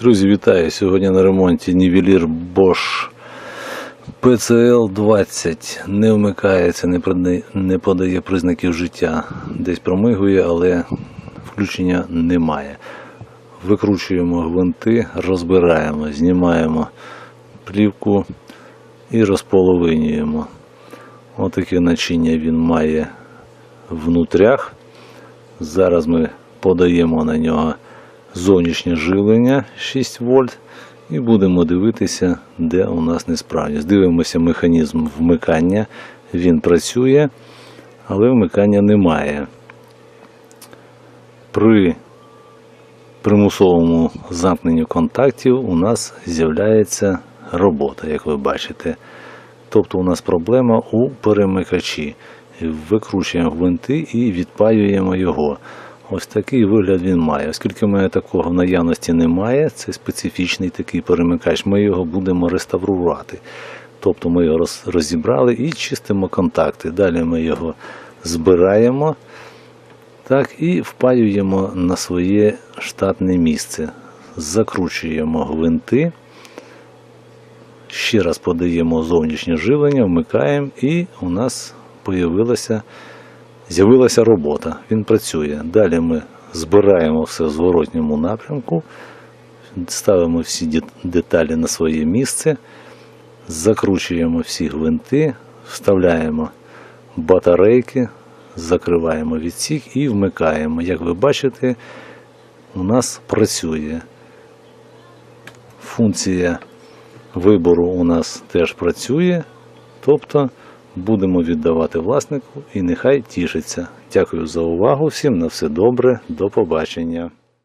Друзі, вітаю! Сьогодні на ремонті нівелір Bosch PCL 20 не вмикається, не подає признаків життя. Десь промигує, але включення немає. Викручуємо гвинти, розбираємо, знімаємо плівку і розполовинюємо. Отаке начиння він має внутрях. Зараз ми подаємо на нього зовнішнє живлення 6 вольт і будемо дивитися, де у нас несправність. Дивимося механізм вмикання. Він працює, але вмикання немає. При примусовому замкненні контактів у нас з'являється робота, як ви бачите. Тобто у нас проблема у перемикачі. Викручуємо гвинти і відпаюємо його. Ось такий вигляд він має. Оскільки в мене такого в наявності немає, це специфічний такий перемикач, ми його будемо реставрувати. Тобто ми його розібрали і чистимо контакти. Далі ми його збираємо так, і впаюємо на своє штатне місце. Закручуємо гвинти. Ще раз подаємо зовнішнє живлення, вмикаємо, і у нас появилася, з'явилася робота. Він працює. Далі ми збираємо все в зворотньому напрямку, ставимо всі деталі на своє місце, закручуємо всі гвинти, вставляємо батарейки, закриваємо відсік і вмикаємо. Як ви бачите, у нас працює функція вибору у нас теж працює, тобто будемо віддавати власнику і нехай тішиться. Дякую за увагу, всім на все добре, до побачення.